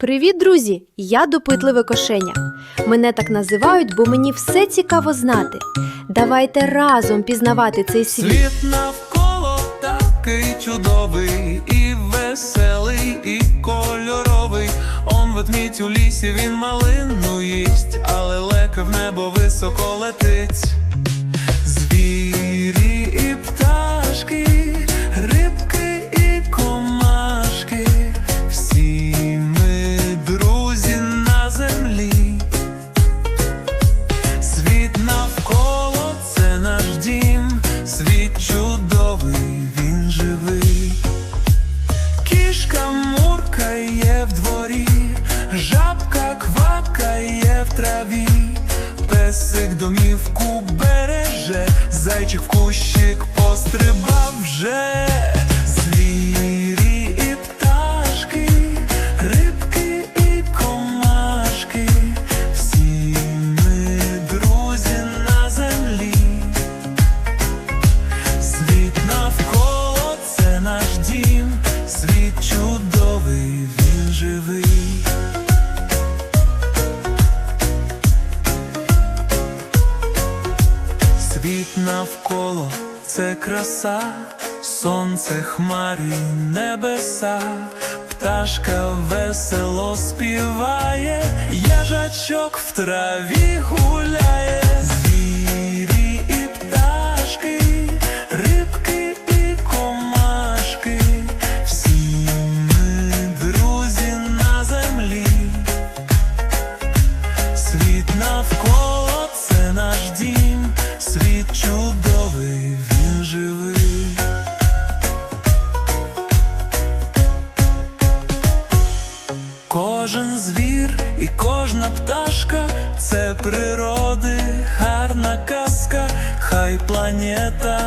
Привіт, друзі! Я допитливе кошеня. Мене так називають, бо мені все цікаво знати. Давайте разом пізнавати цей світ. Світ навколо такий чудовий, і веселий, і кольоровий. Он ведмідь у лісі, він малину їсть, але лека в небо високо летить. Домівку береже, зайчик в кущик пострибав вже. Світ навколо це краса, сонце, хмарі, небеса, пташка весело співає, їжачок в траві гуляє, звірі і пташки, рибки і всі ми друзі на землі. Світ навколо це наш дім, світ чудовий, він живий. Кожен звір і кожна пташка це природи гарна казка, хай планета